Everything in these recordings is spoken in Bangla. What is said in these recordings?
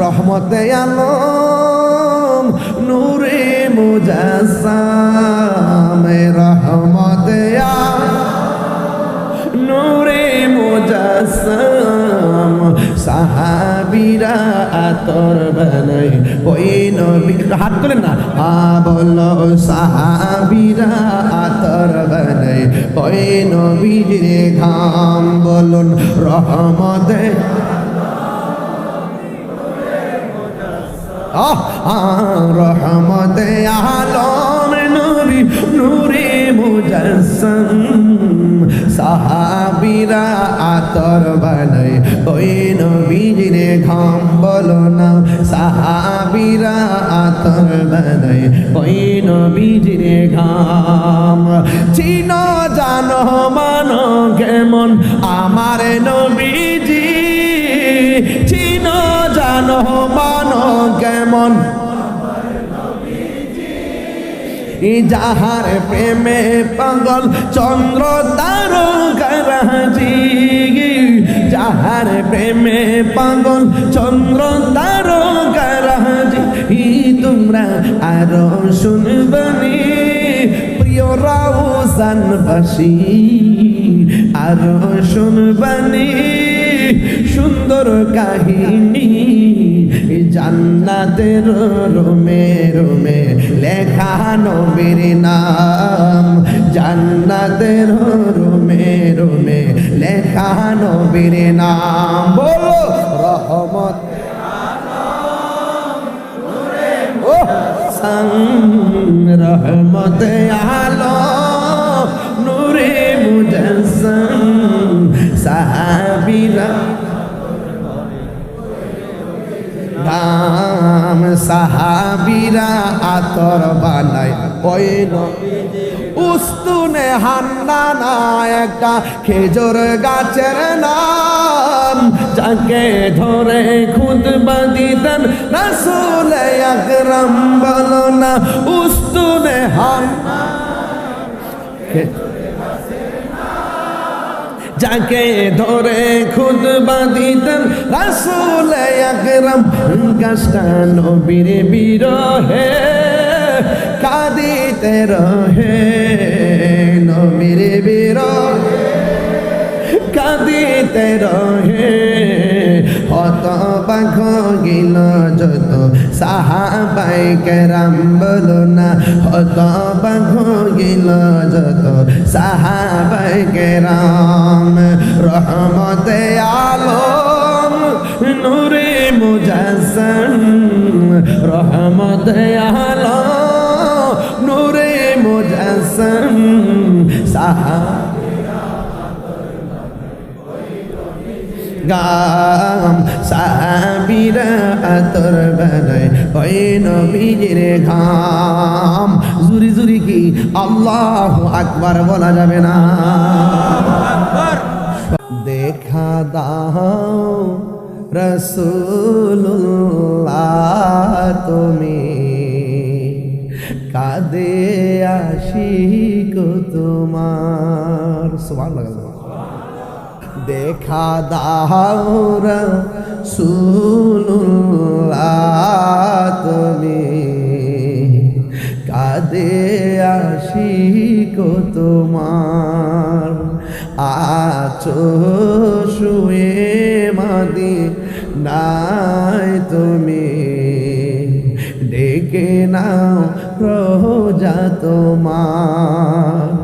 রহমতে আলম, নূরে মুজাসাম রহমতে নূরে মুজাসাম সাহাবিরা আতর বানাই ওই নবী হাত তোলেন না। আ বলো সাহাবিরা আতর বানাই ওই নবীর ঘাম বলুন, রহমতে রহমতে, আলম, নূরি, নূরে মুজাসম। সাহাবিরা আতর বানাই ওই নবীর ঘাম বলো না। সাহাবিরা আতর বানাই ওই নবীর ঘাম। চিন জানো মানো কেমন? আমার নবীজি জানো মানো কেমন? যাহার প্রেমে পাগল, চন্দ্র তারকারাজি যাহার প্রেমে পাগল, চন্দ্র তারকারাজি তোমরা আরও শুনবনি। প্রিয় রাউসানবাসী আরও শুনবনি। সুন্দর কাহিনী জান্নাতের রোমে রোমে লেখা নবীর নাম। জান্নাতের রোমে রোমে লেখা নবীর নাম। বলো, রহমত। রহমত আলো। নূরে মুজসম সাহাবিরা গাম সাহাবিরা আতর বানায়। ওই উস্তুনে হান্নানা একটা খেজুর গাছের নাম। যাকে ধরে খুদ বাদিতেন রাসুল আকরাম বলো না, উস্তুনে হান্না যাকে ধরে খুদ বাদিতেন রাসুল আকরাম, গাছটা নবীর বিরহে, কাঁদিতে রহে নবীর বিরহে, কাঁদিতে রহে হত পাখ গিল যত সাহাবাই কেরাম বলো না হত পাখ গিল যত সাহাবাই কেরাম রহমতে আলম নূরে মুজাসম রহমতে আলম নূরে মুজাসম সাহা গাম সাহাবিরা আতর বানায় ওই নবীজির ঘাম। জুরি জুরি কি আল্লাহ আকবার বলা যাবে না? দেখা দাও রসুল্লাহ তুমি। কাদে আশিক তোমার। সবার লাগা দেখা দাওর সুল্লাহ তুমি কাদে আশিক তোমার। আছো শুয়ে মাদি নাই তুমি ডেকে নাও রোজা তোমার।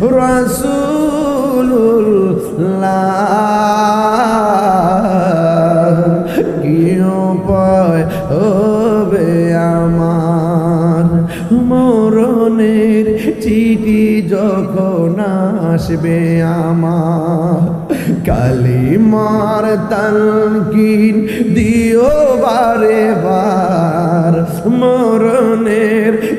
রসুল্লাহ কি উপায় হবে আমার? মরণের চিঠি যখন আসবে আমার কালি কালিমার তালকিন দিও বারে বার। মরণের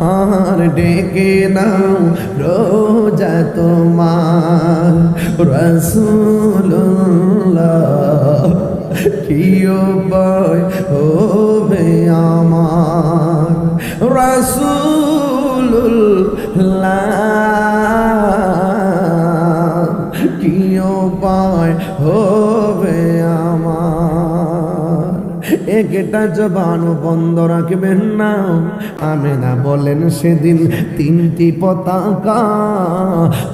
হার ডেকে নাও রোজা তোমার। রসুল্লাহ কি উপায় হবে আমার একটা জবান বন্ধ রাখবেন না। আমি না বলেন সেদিন তিনটি পতাকা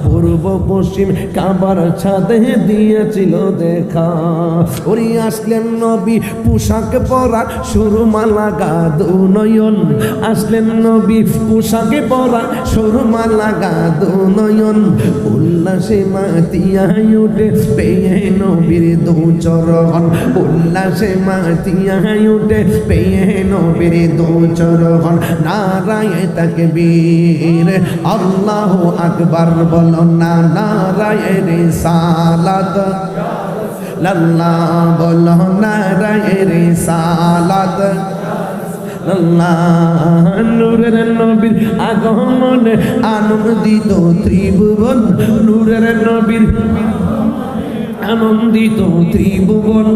পূর্ব পশ্চিম কাবার ছাদে দিয়েছিল দেখা। ওরি আসলেন নবী, পোশাক পরা সুরমা লাগা দু নয়ন। আসলেন নবী, পোশাকে পরা সুরমা লাগা দু নয়ন। উল্লাসে মাতিয়াই উঠে পেয়ে নবীর দু চরণ। উল্লাসে মাতিয়াই উঠে পেয়ে নবীর দু চরণ নারায় তাকে বীর। আল্লাহ আকবার বলো, না নারায় সালাত। লাল্লা বলো নারায় সালাত। নূরের নবীর আগমনে আনন্দিত ত্রিভুবন, নূরের নবীর আনন্দিত ত্রিভুবন,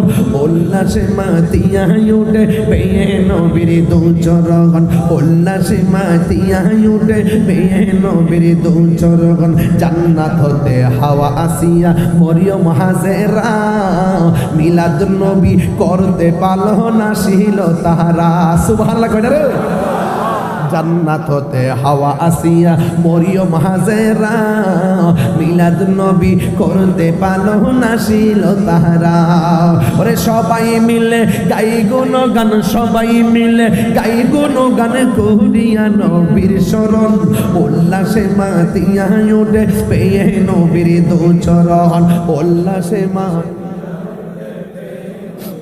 উল্লাসে মাতিয়াই উঠে পেয়ে নবীর দুচরগণ উল্লাসে মাতিয়াই উঠে পেয়ে নবীর দুচরগণ জান্নাত হতে হাওয়া আসিয়া মরিয়ম হাজেরা, মিলাদ নবী করতে পালো না, শিল তাহারা। সুবহানাল্লাহ কয়টা রে? জান্নাত হতে হাওয়া আসিয়া মরিয়ম হাজেরা মিলাদ নবী করতে পালো না ছিল তাহারা। ওরে সবাই মিলে গাই গুণ গান সবাই মিলে গাই গুণ গান করিয়া নবীর শরণ। উল্লাসে মাতিয়া উঠে পেয়ে নবীর দু চরণ উল্লাসে মা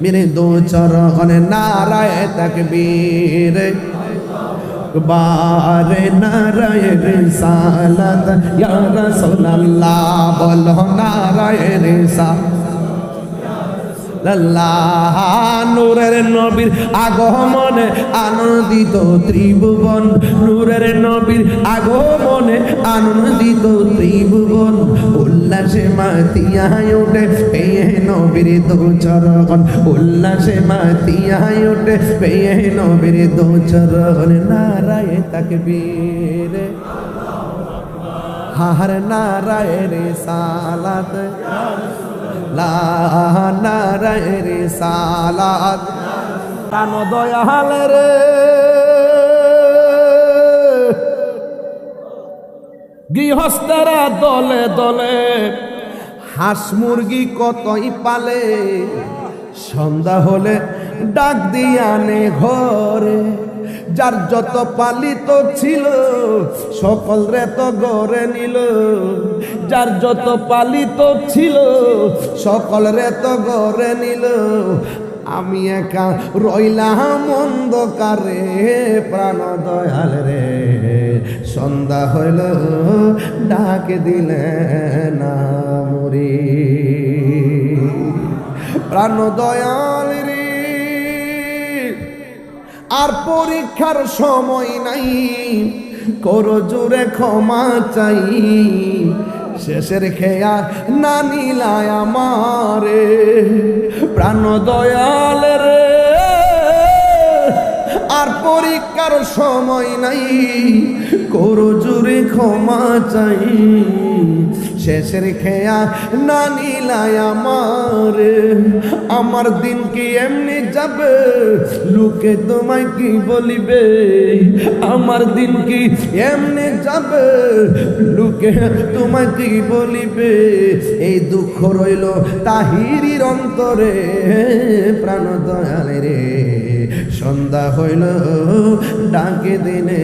মেরে দু চরণ নারায় তকবীর। বারে নারায়ণ সালাত ইয়া রাসূলুল্লাহ বলো নারায়ণ সালাত নূরের নবীর আগমনে আনন্দিত ত্রিভুবন। নূরের নবীর আগমনে আনন্দিত ত্রিভুবন। উল্লাসে মাতিয়ায় ওঠে পেয়ে নবীর দোচরণ। উল্লাসে মাতিয়ায় ওঠে পেয়ে নবীর দোচরণ। নারায় তাকবীর। হার নারায় রে সালাত। রে। গৃহস্থরা দলে দলে হাঁস মুরগি কতই পালে? সন্ধ্যা হলে ডাক দিয়ানে ঘরে। যার যত পালিত ছিল, সকল রে তো গড়ে নিল। যার যত পালিত ছিল, সকল রে তো গড়ে নিল। আমি একা রইলাম অন্ধকারে প্রাণ দয়াল রে। সন্ধ্যা হইল, ডাকে দিলে না মুরি প্রাণ দয়াল আর পরীক্ষার সময় নাই। করো জোরে ক্ষমা চাই। শেষের খেয়া না নিলায় আমারে। প্রাণ দয়াল রে। আর পরীক্ষার সময় নাই। করো জোরে ক্ষমা চাই। শেষের খেয়া না নিলায় আমার। আমার দিন কি এমনি যাবে? লোকে তোমায় কি বলিবে? আমার দিন কি এমনি যাবে? লোকে তোমায় কি বলিবে? এই দুঃখ রইল তাহিরির অন্তরে, প্রাণ দয়ালে রে। সন্ধ্যা হইল, ডাকে দিনে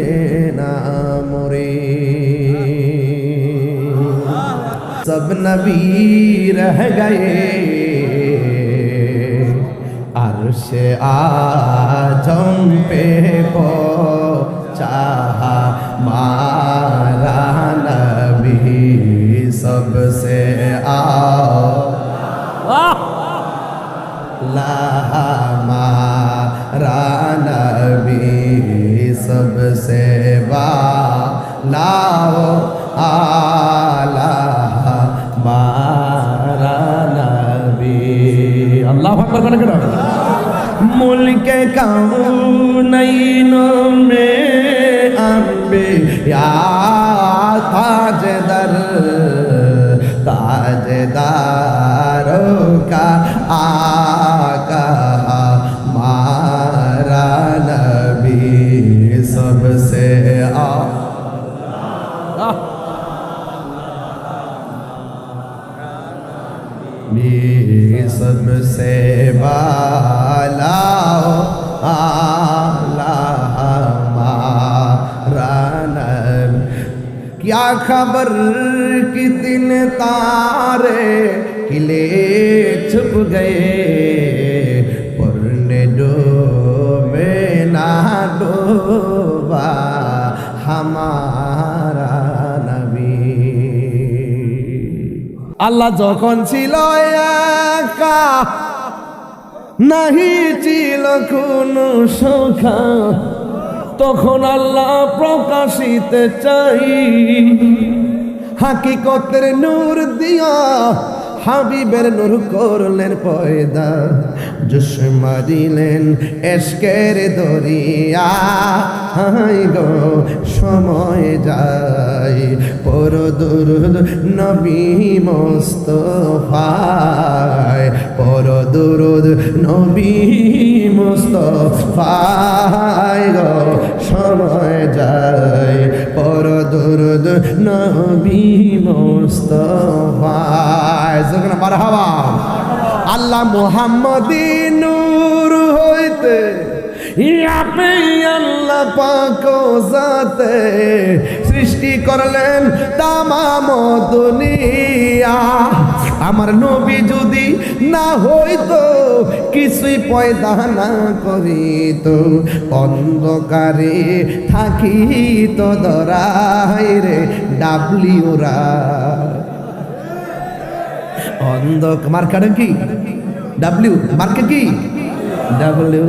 না মরে। सब नबी रह गए। अर्श आज़म पे पहुँचा मारा नबी सबसे आ ला मारा नबी सबसे बा लाओ आला আকবর করে মানে কেন মুলকে কাউ নইনো মে আম্বে তাজেদার তাজেদার। खबर कितने तारे किले छुप गए पुरने डूबे ना डूबा हमारा नबी আল্লাহ যখন ছিল একা নাহি ছিল কোনো সখা তখন আল্লাহ প্রকাশিতে চাই। হাকিকতের নূর দিয়া হাবিবের নূর করলেন পয়দা। জুস মারিলেন এসকের দরিয়া। হাই গো, সময় যায়। পর দুরুদ নবী মোস্তফায় পর দুরুদ নবী মোস্তফায় গো, সময় যায়। পর দুরুদ নবী মোস্তফায় যখন মারহাবা। আল্লাহ মুহাম্মদী নূর হইতে ইয়াপে আল্লাহ সৃষ্টি করলেন তামাম দুনিয়া। আমার নবী যদি না হইতো, কিছুই পয়দা না করিত। অন্ধকারে থাকিত দরাই রে ডাবলিউরা অন্ধ মার্কাটা কি? ডাব্লিউ, মার্কে কি? ডাব্লিউ